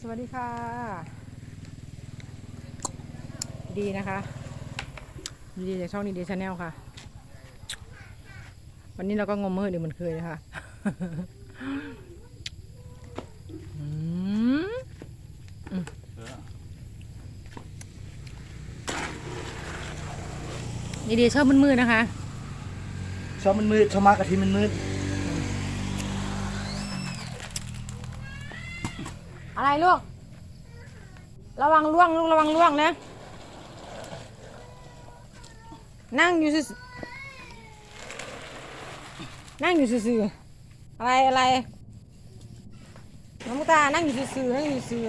สวัสดีค่ะ ดีนะคะดีจากช่องดีดีชาแนลค่ะ วันนี้เราก็งมมือเดี๋ยวมันเคยนะคะอืมดีดีชอบมืดๆนะคะ ชอบมันมืดชอบมากกะทิมันมื อะไรลูก ระวังล่วงลูกระวังล่วงนะ นั่งอยู่ซื่อนั่งอยู่ซื่ออะไรอะไร น้องมุตา นั่งอยู่ซื่อนั่งอยู่ซื่อ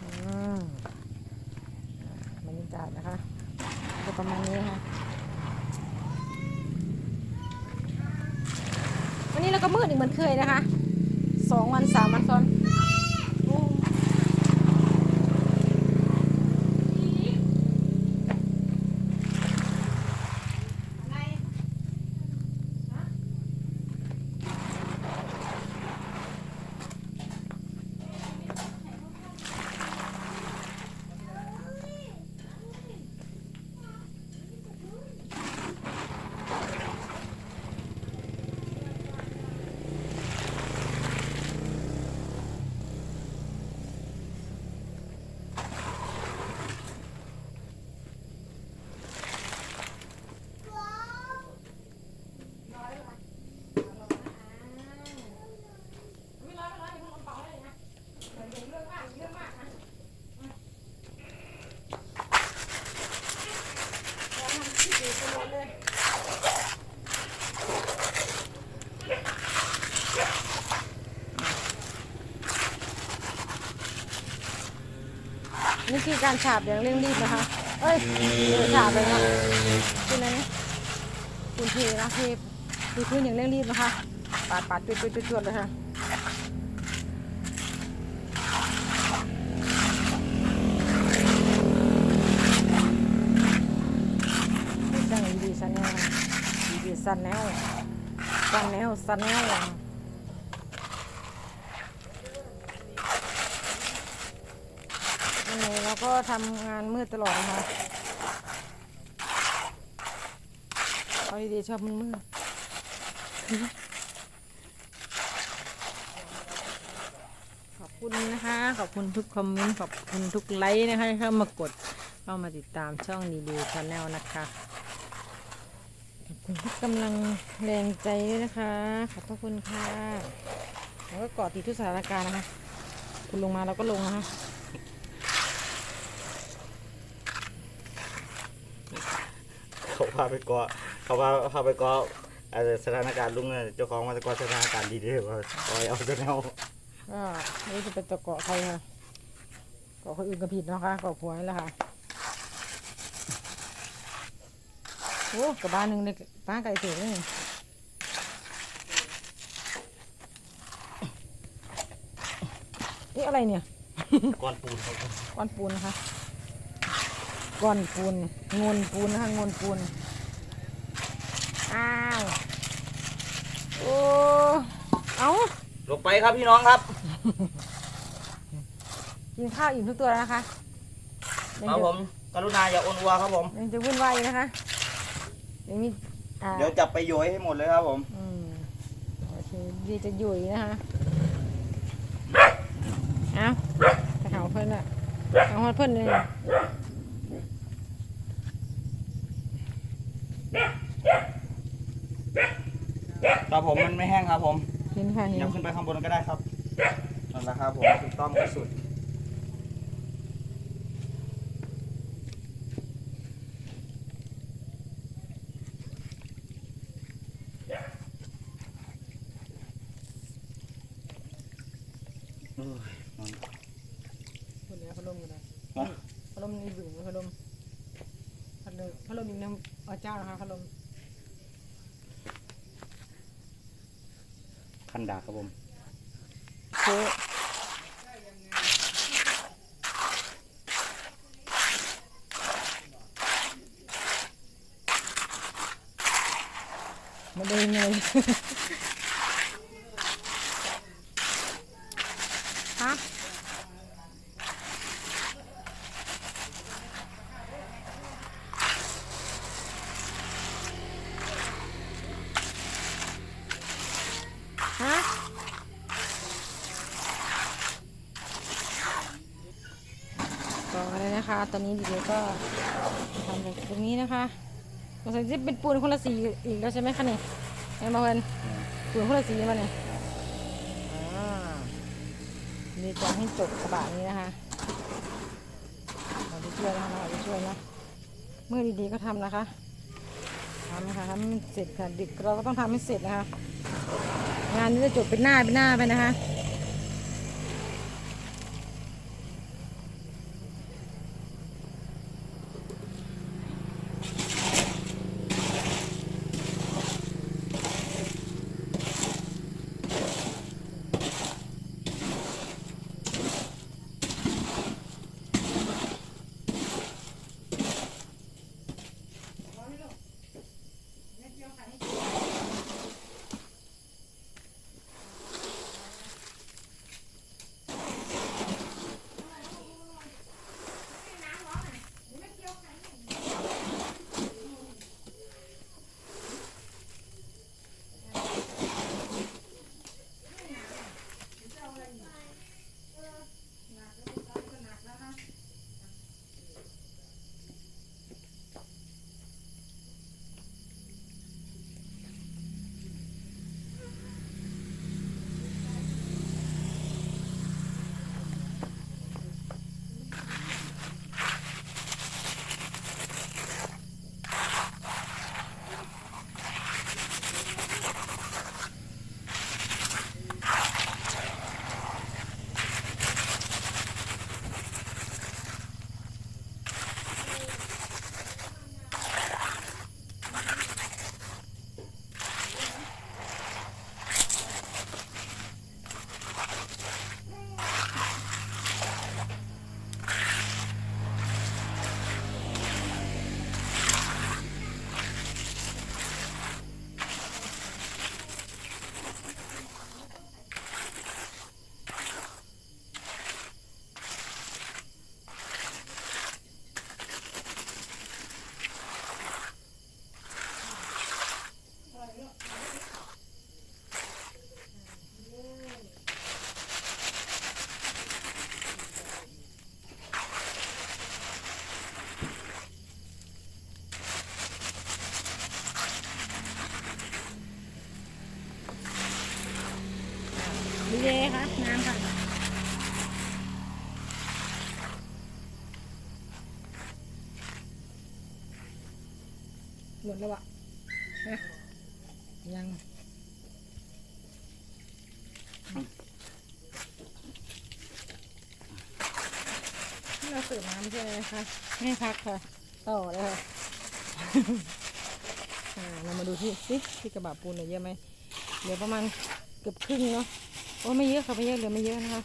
อืมบรรยากาศนะคะก็ประมาณนี้ค่ะ นี้เราก็มืดอีกเหมือนเคยนะคะสองวันสามวันซ้อน การฉาบอย่างเร่งรีบนะคะ เอ้ยเออฉาบเลยนะเป็นอะไรนะคุณเทนะเทดูพื้นอย่างเร่งรีบนะคะ ปาดปาดจุดจุดจุดจุดเลยค่ะจังดีซันแนลดีซันแนลซันแนลซันแนล วันนี้เราก็ทำงานมืดตลอดนะคะเอาดีๆชอบมันมืดขอบคุณนะคะ ขอบคุณทุกคอมเมนต์ขอบคุณทุกไลค์นะคะที่เข้ามากดเข้ามาติดตามช่องดีดีชาแนลนะคะขอบคุณทุกกำลังแรงใจด้วยนะคะ ขอบพระคุณค่ะแล้วก็เกาะติดทุกสถานการณ์นะคะ คุณลงมาเราก็ลงนะคะ เขา พาไปเกาะเขาพาพาไปเกาะอาจจะสถานการณ์ลุงเนี่ยเจ้าของมาตะกอนสถานการณ์ดีเด้อว่าปล่อยเอาจนเอาก็ไม่รู้จะเป็นตะเกาะใครค่ะเกาะคนอื่นก็ผิดนะคะเกาะผัวนี่แหละค่ะโอ้กับบ้านหนึ่งในป้าไก่เสือเลยนี่อะไรเนี่ยก้อนปูนครับก้อนปูนนะคะก้อนปูนงนปูนนะคะงนปูนอ้าวโอ้เอาลงไปครับพี่น้องครับกินข้าวอิ่มทุกตัวแล้วนะคะยังครับจะผมกรุณาอย่าโอนอัวครับผมยังจะวุ่นวายอยู่นะคะยังมีอ่าเดี๋ยวจับไปโยยให้หมดเลยครับผมอืมโอเคดีจะอยู่อีกนะคะเอาไปหาเพื่อนละเอาเพื่อนเลย ครับผมมันไม่แห้งครับผมเห็นค่ะเห็นอย่าขึ้นไปข้างบนก็ได้ครับนั่นแหละครับผมถูกต้องที่สุดโอ้ยนอนคนเดียวพัดลมอยู่ไหนฮะพัดลมนี่บึ่งพัดลมพัดลมพัดลมนี่น้ำเอาเจ้านะคะพัดลม คันดาครับผมโค้มาดูยังไง ต่อเลยนะคะ ตอนนี้ดีเจก็ทำจากตรงนี้นะคะสงสัยจะเป็นปูนคนละสีอีกแล้วใช่ไหมคะเนี่ยเห็นไหมเพื่อนปูนคนละสีมาเนี่ยอ่าดีจะให้จบกระบะนี้นะคะเราไปช่วยนะคะเราไปช่วยนะเมื่อดีๆก็ทำนะคะทำนะคะทำให้มันเสร็จค่ะดึกเราก็ต้องทำให้เสร็จนะคะ งานนี้จะจบเป็นหน้าเป็นหน้าไปนะคะ หมดแล้วอะนะยังนี่เราเสิร์ฟน้ำใช่ไหมคะให้พักค่ะ ต่อเลยค่ะอ่าเรามาดูที่สิที่กระบะปูนเหลือเยอะไหมเหลือประมาณเกือบครึ่งเนาะโอ้ไม่เยอะค่ะไม่เยอะเหลือไม่เยอะนะคะ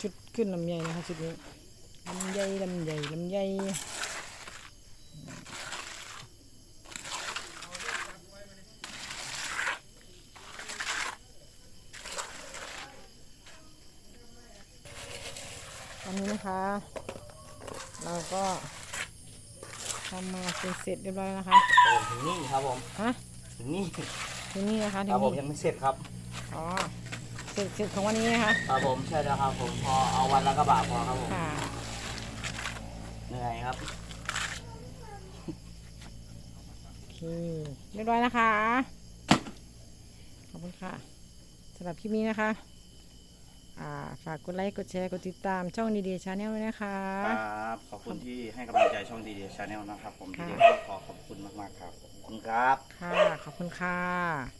ชุดขึ้นลำไยนะคะชุดนี้ลำไยลำไยลำไยตอนนี้นะคะ เราก็ทำมาเป็นเสร็จเรียบร้อยแล้วนะคะผมถึงนี่ครับผมฮะถึงนี่ที่นี่นะคะคที่รับผมนี่ยังไม่เสร็จครับอ๋อ เสร็จเสร็จของวันนี้นะคะครับผมใช่แล้วครับผมพอเอาวันละกระบะพอครับผมค่ะเหนื่อยครับโอเคเรียบร้อยนะคะ ขอบคุณค่ะสำหรับคลิปนี้นะคะอ่าฝากกดไลค์กดแชร์กดติดตามช่องดีดีชาแนลด้วยนะคะ ครับขอบคุณที่ให้กำลังใจช่องดีเดียชาแนลนะครับ ผมดีค่ะ เดียขอขอบคุณมากๆครับขอบคุณครับ ค่ะ ขอบคุณค่ะ